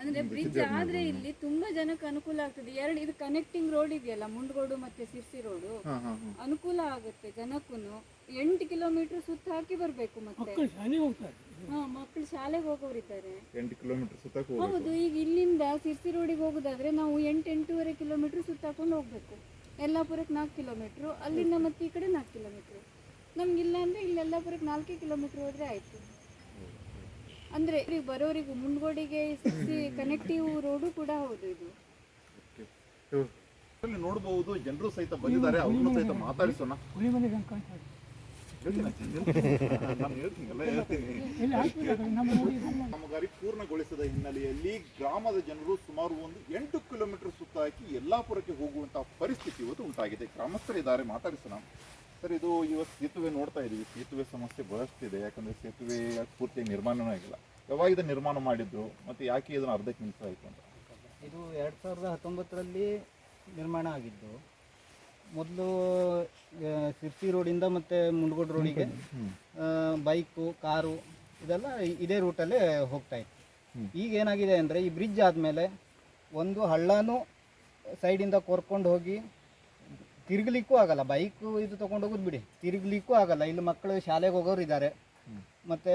ಅಂದ್ರೆ ಬ್ರಿಡ್ಜ್ ಆದ್ರೆ ಇಲ್ಲಿ ತುಂಬಾ ಜನಕ್ಕೆ ಅನುಕೂಲ ಆಗ್ತದೆ. ಎರಡು ಇದು ಕನೆಕ್ಟಿಂಗ್ ರೋಡ್ ಇದೆಯಲ್ಲ ಮುಂಡ್ಗೋಡು ಮತ್ತೆ ಸಿರ್ಸಿ ರೋಡು ಹಾ ಹಾ ಹಾ. ಅನುಕೂಲ ಆಗುತ್ತೆ ಜನಕ್ಕೂ ಎಂಟು ಕಿಲೋಮೀಟರ್ ಸುತ್ತ ಹಾಕಿ ಬರ್ಬೇಕು ಮತ್ತೆ. ಹಾ ಮಕ್ಕಳು ಶಾಲೆಗೆ ಹೋಗೋರಿದ್ದಾರೆ ಎಂಟು ಕಿಲೋಮೀಟರ್ ಸುತ್ತಕ್ಕೆ ಹೌದು ಈಗ ಇಲ್ಲಿಂದ ಸಿರ್ಸಿ ರೋಡಿಗೆ ಹೋಗೋದಾದ್ರೆ ನಾವು ಎಂಟು ಎಂಟೂವರೆ ಕಿಲೋಮೀಟರ್ ಸುತ್ತಾಕೊಂಡು ಹೋಗ್ಬೇಕು. ಯಲ್ಲಾಪುರಕ್ಕೆ ನಾಲ್ಕು ಕಿಲೋಮೀಟರ್ ಅಲ್ಲಿಂದ ಮತ್ತೆ ಈ ಕಡೆ ನಾಲ್ಕು ಕಿಲೋಮೀಟ್ರು ನಮ್ಗಿಲ್ಲ ಅಂದ್ರೆ ಇಲ್ಲಿ ಯಲ್ಲಾಪುರಕ್ಕೆ ನಾಲ್ಕೇ ಕಿಲೋಮೀಟರ್ ಹೋದ್ರೆ ಆಯ್ತು. ಅಂದ್ರೆ ಇಲ್ಲಿ ಬರೋರಿಗೂ ಮುಂಡ್ಗೋಡಿಗೆ ಕನೆಕ್ಟಿವ್ ರೋಡು ಕೂಡ ಹೌದು ಇದು. ಇಲ್ಲಿ ನೋಡಬಹುದು ಜನರು ಸಹಿತ ಬಂದಿದ್ದಾರೆ ಅವ್ರನ್ನ ಸಹಿತ ಮಾತಾಡಿಸೋಣ. ಕಾಮಗಾರಿ ಪೂರ್ಣಗೊಳಿಸಿದ ಹಿನ್ನೆಲೆಯಲ್ಲಿ ಗ್ರಾಮದ ಜನರು ಸುಮಾರು ಒಂದು ಎಂಟು ಕಿಲೋಮೀಟರ್ ಸುತ್ತ ಹಾಕಿ ಯಲ್ಲಾಪುರಕ್ಕೆ ಹೋಗುವಂತಹ ಪರಿಸ್ಥಿತಿ ಇವತ್ತು ಉಂಟಾಗಿದೆ. ಗ್ರಾಮಸ್ಥರಿದ್ದಾರೆ ಮಾತಾಡಿಸೋಣ. ಸರ್ ಇದು ಇವತ್ತು ಸೇತುವೆ ನೋಡ್ತಾ ಇದೀವಿ. ಸೇತುವೆ ಸಮಸ್ಯೆ ಬಹಳಷ್ಟಿದೆ. ಯಾಕಂದ್ರೆ ಸೇತುವೆ ಪೂರ್ತಿಯಾಗಿ ನಿರ್ಮಾಣವೂ ಆಗಿಲ್ಲ. ಯಾವಾಗ ಇದನ್ನ ನಿರ್ಮಾಣ ಮಾಡಿದ್ರು? ಮತ್ತೆ ಯಾಕೆ ಇದನ್ನ ಅರ್ಧಕ್ಕೆ ನಿಲ್ಸಾಯಿತು ಅಂತ? ಇದು ಎರಡು ಸಾವಿರದ ಹತ್ತೊಂಬತ್ತರಲ್ಲಿ ನಿರ್ಮಾಣ ಆಗಿದ್ದು. ಮೊದಲು ಸಿರ್ಸಿ ರೋಡಿಂದ ಮತ್ತು ಮುಂಡಗೋಡು ರೋಡಿಗೆ ಬೈಕು ಕಾರು ಇದೆಲ್ಲ ಇದೇ ರೂಟಲ್ಲೇ ಹೋಗ್ತಾ ಇತ್ತು. ಈಗ ಏನಾಗಿದೆ ಅಂದರೆ ಈ ಬ್ರಿಡ್ಜ್ ಆದಮೇಲೆ ಒಂದು ಹಳ್ಳನೂ ಸೈಡಿಂದ ಕೊರ್ಕೊಂಡು ಹೋಗಿ ತಿರುಗಲಿಕ್ಕೂ ಆಗಲ್ಲ. ಬೈಕ್ ಇದು ತಗೊಂಡು ಹೋಗೋದು ಬಿಡಿ. ತಿರುಗಲಿಕ್ಕೂ ಆಗಲ್ಲ. ಇಲ್ಲಿ ಮಕ್ಕಳು ಶಾಲೆಗೆ ಹೋಗೋರು ಇದ್ದಾರೆ ಮತ್ತು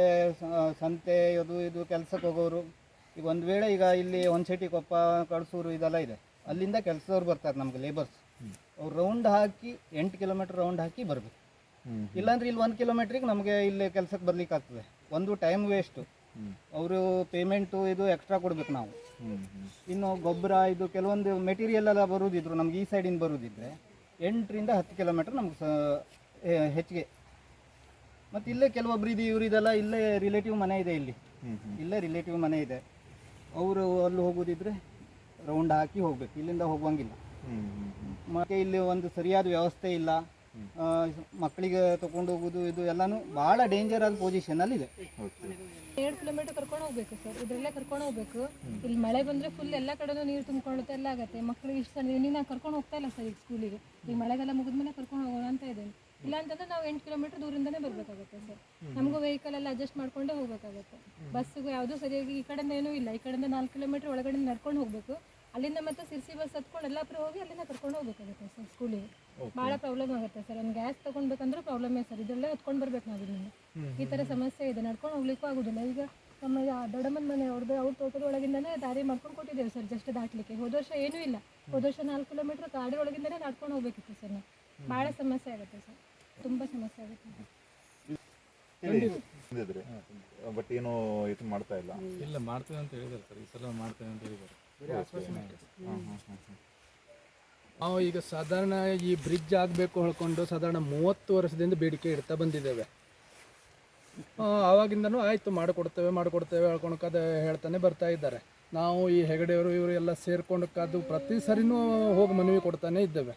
ಸಂತೆ ಅದು ಇದು ಕೆಲಸಕ್ಕೆ ಹೋಗೋರು ಈಗ ಒಂದು ವೇಳೆ ಈಗ ಇಲ್ಲಿ ಒಂದ್ಸೆಟಿ ಕೊಪ್ಪ ಕಳಸೂರು ಇದೆಲ್ಲ ಇದೆ. ಅಲ್ಲಿಂದ ಕೆಲಸದವ್ರು ಬರ್ತಾರೆ ನಮ್ಗೆ ಲೇಬರ್ಸ್ ಅವ್ರು ರೌಂಡ್ ಹಾಕಿ ಎಂಟು ಕಿಲೋಮೀಟರ್ ರೌಂಡ್ ಹಾಕಿ ಬರಬೇಕು. ಇಲ್ಲಾಂದ್ರೆ ಇಲ್ಲಿ ಒಂದು ಕಿಲೋಮೀಟ್ರಿಗೆ ನಮಗೆ ಇಲ್ಲಿ ಕೆಲಸಕ್ಕೆ ಬರ್ಲಿಕ್ಕೆ ಆಗ್ತದೆ ಒಂದು ಟೈಮ್ ವೇಸ್ಟು ಅವರು ಪೇಮೆಂಟು ಇದು ಎಕ್ಸ್ಟ್ರಾ ಕೊಡ್ಬೇಕು ನಾವು. ಇನ್ನು ಗೊಬ್ಬರ ಇದು ಕೆಲವೊಂದು ಮೆಟೀರಿಯಲ್ ಎಲ್ಲ ಬರೋದಿದ್ರು. ನಮ್ಗೆ ಈ ಸೈಡಿಂದ ಬರುವುದಿದ್ರೆ ಎಂಟರಿಂದ ಹತ್ತು ಕಿಲೋಮೀಟ್ರ್ ನಮ್ಗೆ ಸ ಹೆಚ್ಚಿಗೆ. ಮತ್ತು ಇಲ್ಲೇ ಕೆಲವೊಬ್ರು ಇದು ಇವ್ರು ಇದೆಲ್ಲ ಇಲ್ಲೇ ರಿಲೇಟಿವ್ ಮನೆ ಇದೆ ಇಲ್ಲಿ. ಇಲ್ಲೇ ರಿಲೇಟಿವ್ ಮನೆ ಇದೆ. ಅವರು ಅಲ್ಲಿ ಹೋಗೋದಿದ್ರೆ ರೌಂಡ್ ಹಾಕಿ ಹೋಗ್ಬೇಕು. ಇಲ್ಲಿಂದ ಹೋಗುವಂಗಿಲ್ಲ. ಮತ್ತೆ ಇಲ್ಲಿ ಒಂದು ಸರಿಯಾದ ವ್ಯವಸ್ಥೆ ಇಲ್ಲ. ಮಕ್ಕಳಿಗೆ ತಗೊಂಡು ಹೋಗೋದು ಇದು ಎಲ್ಲಾನು ಭಾಳ ಡೇಂಜರ್ ಆದ ಪೊಸಿಷನಲ್ಲಿ ಇದೆ ಎರಡು ಕಿಲೋಮೀಟರ್ ಕರ್ಕೊಂಡು ಹೋಗ್ಬೇಕು ಸರ್. ಇದ್ರಲ್ಲೇ ಕರ್ಕೊಂಡು ಹೋಗ್ಬೇಕು. ಇಲ್ಲಿ ಮಳೆ ಬಂದ್ರೆ ಫುಲ್ ಎಲ್ಲ ಕಡೆನೂ ನೀರು ತುಂಬಿಕೊಳ್ಳುತ್ತೆ, ಎಲ್ಲ ಆಗತ್ತೆ. ಮಕ್ಕಳಿಗೆ ಇಷ್ಟ ನೀನು ಕರ್ಕೊಂಡು ಹೋಗ್ತಾ ಇಲ್ಲ ಸರ್ ಈಗ ಸ್ಕೂಲಿಗೆ ಈಗ ಮಳೆಗಾಲ ಮುಗಿದ್ಮೇಲೆ ಕರ್ಕೊಂಡು ಹೋಗೋಣ ಅಂತ ಇದ್ದೇನೆ. ಇಲ್ಲ ಅಂತಂದ್ರೆ ನಾವು ಎಂಟು ಕಿಲೋಮೀಟರ್ ದೂರಿಂದನೇ ಬರಬೇಕಾಗುತ್ತೆ ಸರ್. ನಮಗೂ ವೆಹಿಕಲ್ ಎಲ್ಲ ಅಡ್ಜಸ್ಟ್ ಮಾಡ್ಕೊಂಡೇ ಹೋಗಬೇಕಾಗುತ್ತೆ. ಬಸ್ಸಿಗೂ ಯಾವುದೂ ಸರಿಯಾಗಿ ಈ ಕಡೆಯಿಂದ ಏನೂ ಇಲ್ಲ. ಈ ಕಡೆಯಿಂದ ನಾಲ್ಕು ಕಿಲೋಮೀಟರ್ ಒಳಗಡೆ ನಡ್ಕೊಂಡು ಹೋಗ್ಬೇಕು. ಅಲ್ಲಿಂದ ಮತ್ತೆ ಸಿರ್ಸಿ ಬಸ್ ಹತ್ಕೊಂಡು ಎಲ್ಲಾಪುರ ಹೋಗಿ ಅಲ್ಲಿಂದ ಕರ್ಕೊಂಡು ಹೋಗ್ಬೇಕಾಗುತ್ತೆ ಸರ್ ಸ್ಕೂಲಿಗೆ ಭಾಳ ಪ್ರಾಬ್ಲಮ್ ಆಗುತ್ತೆ ಸರ್. ಒಂದು ಗ್ಯಾಸ್ ತಗೊಳ್ಬೇಕಂದ್ರೆ ಪ್ರಾಬ್ಲಮ್ಮೇ ಸರ್. ಇದೆಲ್ಲ ಎತ್ಕೊಂಡು ಬರ್ಬೇಕು ನಾವು ಇಲ್ಲಿ ಈ ಥರ ಸಮಸ್ಯೆ ಇದೆ. ನಡ್ಕೊಂಡು ಹೋಗ್ಲಿಕ್ಕೂ ಆಗೋದಿಲ್ಲ. ಈಗ ನಮ್ಮ ದೊಡ್ಡಮ್ಮನ ಮನೆ ಅವ್ರದ್ದು ಅವ್ರ ತೋಟದ ಒಳಗಿಂದನೇ ದಾರಿ ಮಾಡ್ಕೊಂಡು ಕೊಟ್ಟಿದ್ದೇವೆ ಸರ್ ಜಸ್ಟ್ ದಾಟ್ಲಿಕ್ಕೆ. ಹೋದ ವರ್ಷ ಏನೂ ಇಲ್ಲ. ಹೋದ ವರ್ಷ ನಾಲ್ಕು ಕಿಲೋಮೀಟರ್ ಗಾಡಿ ಒಳಗಿಂದನೇ ನಡ್ಕೊಂಡು ಹೋಗ್ಬೇಕಿತ್ತು ಸರ್ ನಾವು ಭಾಳ ಸಮಸ್ಯೆ ಆಗುತ್ತೆ ಸರ್. ತುಂಬ ಸಮಸ್ಯೆ ಆಗುತ್ತೆ. ಬಟ್ ಏನು ಇದು ಮಾಡ್ತಾ ಇಲ್ಲ. ಇಲ್ಲ ಮಾಡ್ತೇವೆ ಅಂತ ಹೇಳಿದ್ದಾರೆ ಸರ್. ಈ ಸಲ ಮಾಡ್ತೇವೆ ಅಂತ ಹೇಳಿದ್ದಾರೆ. ನಾವು ಈಗ ಸಾಧಾರಣ ಈ ಬ್ರಿಡ್ಜ್ ಆಗಬೇಕು ಹೇಳ್ಕೊಂಡು ಸಾಧಾರಣ ಮೂವತ್ತು ವರ್ಷದಿಂದ ಬೇಡಿಕೆ ಇಡ್ತಾ ಬಂದಿದ್ದೇವೆ. ಆವಾಗಿಂದನೂ ಆಯಿತು, ಮಾಡಿಕೊಡ್ತೇವೆ ಮಾಡಿಕೊಡ್ತೇವೆ ಹೇಳ್ಕೊಂಡು ಕದ ಹೇಳ್ತಾನೆ ಬರ್ತಾ ಇದ್ದಾರೆ. ನಾವು ಈ ಹೆಗಡೆಯವರು ಇವರು ಎಲ್ಲ ಸೇರ್ಕೊಂಡು ಪ್ರತಿ ಸರಿನೂ ಹೋಗಿ ಮನವಿ ಕೊಡ್ತಾನೆ ಇದ್ದೇವೆ.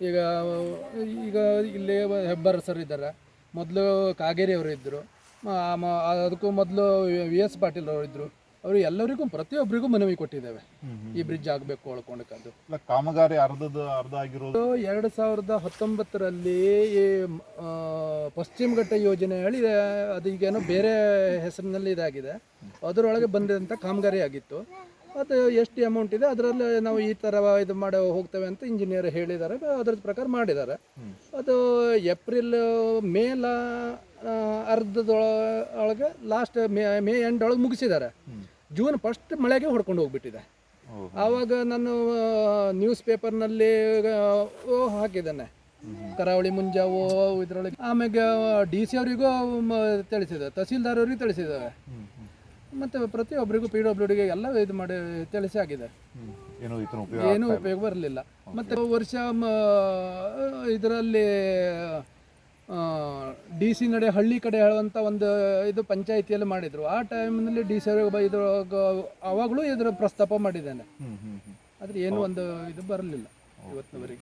ಈಗ ಈಗ ಇಲ್ಲಿ ಹೆಬ್ಬಾರ್ ಸರ್ ಇದ್ದಾರೆ. ಮೊದಲು ಕಾಗೇರಿಯವರು ಇದ್ದರು ಅದಕ್ಕೂ ಮೊದಲು ವಿ ಎಸ್ ಪಾಟೀಲ್ ಅವರು ಇದ್ದರು ಅವರು ಎಲ್ಲರಿಗೂ ಪ್ರತಿಯೊಬ್ಬರಿಗೂ ಮನವಿ ಕೊಟ್ಟಿದ್ದೇವೆ. ಈ ಬ್ರಿಡ್ಜ್ ಆಗಬೇಕು ಹೇಳ್ಕೊಂಡಕ್ಕದ್ದು ಇಲ್ಲ ಕಾಮಗಾರಿ ಅರ್ಧದ ಅರ್ಧ ಆಗಿರೋದು. ಎರಡು ಸಾವಿರದ ಹತ್ತೊಂಬತ್ತರಲ್ಲಿ ಈ ಪಶ್ಚಿಮ ಘಟ್ಟ ಯೋಜನೆ ಹೇಳಿ ಅದು ಈಗೇನೋ ಬೇರೆ ಹೆಸರಿನಲ್ಲಿ ಇದಾಗಿದೆ. ಅದರೊಳಗೆ ಬಂದಿದಂಥ ಕಾಮಗಾರಿ ಆಗಿತ್ತು. ಅದು ಎಷ್ಟು ಅಮೌಂಟ್ ಇದೆ ಅದರಲ್ಲಿ ನಾವು ಈ ಥರ ಇದು ಮಾಡಿ ಹೋಗ್ತೇವೆ ಅಂತ ಇಂಜಿನಿಯರ್ ಹೇಳಿದ್ದಾರೆ. ಅದ್ರ ಪ್ರಕಾರ ಮಾಡಿದ್ದಾರೆ. ಅದು ಏಪ್ರಿಲ್ ಮೇಲ ಅರ್ಧದೊಳ ಒಳಗೆ ಲಾಸ್ಟ್ ಮೇ ಮೇ ಎಂಡ್ ಒಳಗೆ ಮುಗಿಸಿದ್ದಾರೆ. ಜೂನ್ ಫಸ್ಟ್ ಮಳೆಗೆ ಹೊಡ್ಕೊಂಡು ಹೋಗ್ಬಿಟ್ಟಿದೆ. ಆವಾಗ ನಾನು ನ್ಯೂಸ್ ಪೇಪರ್ನಲ್ಲಿ ಹಾಕಿದ್ದೇನೆ. ಕರಾವಳಿ ಮುಂಜಾವು ಇದರೊಳಗೆ. ಆಮ್ಯಾಗ ಡಿ ಸಿ ಅವರಿಗೂ ತಿಳಿಸಿದೆ. ತಹಸೀಲ್ದಾರ್ ಅವರಿಗೂ ತಿಳಿಸಿದ್ದಾವೆ ಮತ್ತು ಪ್ರತಿಯೊಬ್ಬರಿಗೂ ಪಿ ಡಬ್ಲ್ಯೂ ಡಿಗೆ ಎಲ್ಲ ಇದು ಮಾಡಿ ತಿಳಿಸಿ ಆಗಿದೆ ಏನು ಉಪಯೋಗ ಬರಲಿಲ್ಲ. ಮತ್ತು ವರ್ಷ ಇದರಲ್ಲಿ ಡಿ ಸಿ ನಡೆ ಹಳ್ಳಿ ಕಡೆ ಹೇಳುವಂಥ ಒಂದು ಇದು ಪಂಚಾಯಿತಿಯಲ್ಲಿ ಮಾಡಿದರು. ಆ ಟೈಮ್ನಲ್ಲಿ ಡಿ ಸಿ ಅವರು ಇದ್ರ ಆವಾಗಲೂ ಇದ್ರ ಪ್ರಸ್ತಾಪ ಮಾಡಿದ್ದೇನೆ. ಆದರೆ ಏನು ಒಂದು ಇದು ಬರಲಿಲ್ಲ ಇವತ್ತಿನವರೆಗೆ.